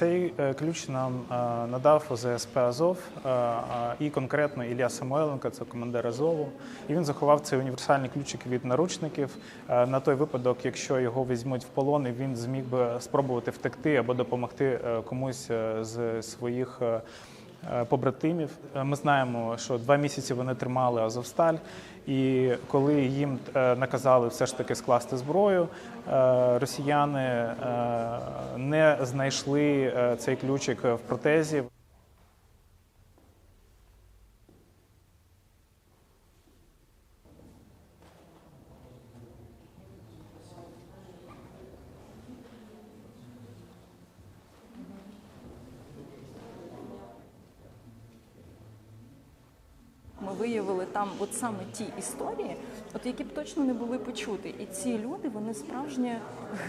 Цей е, ключ нам е, надав ОЗСП Азов е, і конкретно Ілля Самойленко, це командир Азову. І він заховав цей універсальний ключик від наручників на той випадок, якщо його візьмуть в полон, і він зміг би спробувати втекти або допомогти комусь з своїх. Е, Побратимів Е, ми знаємо, що два місяці вони тримали Азовсталь, і коли їм е, наказали все ж таки скласти зброю, росіяни не знайшли цей ключик в протезі. Виявили там от саме ті історії, от які б точно не були почути. І ці люди вони справжні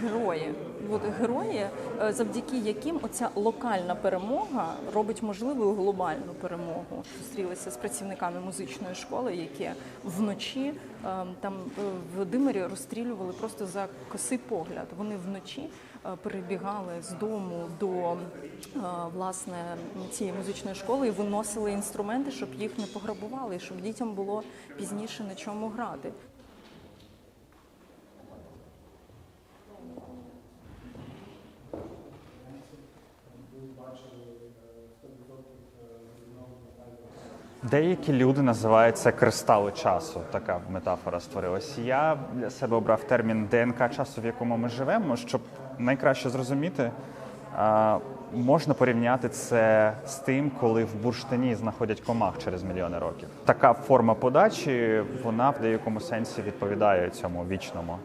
герої. От герої, е, завдяки яким оця локальна перемога робить можливою глобальну перемогу. Зустрілися з працівниками музичної школи, які вночі е, там е, в Димирі розстрілювали просто за косий погляд. Вони вночі е, перебігали з дому до власне цієї музичної школи і виносили інструменти, щоб їх не пограбували, щоб дітям було пізніше на чому грати. Деякі люди називають це кристали часу. Така метафора створилась. Я для себе обрав термін ДНК часу, в якому ми живемо, щоб найкраще зрозуміти. Можна порівняти це з тим, коли в бурштині знаходять комах через мільйони років. Така форма подачі, вона в деякому сенсі відповідає цьому вічному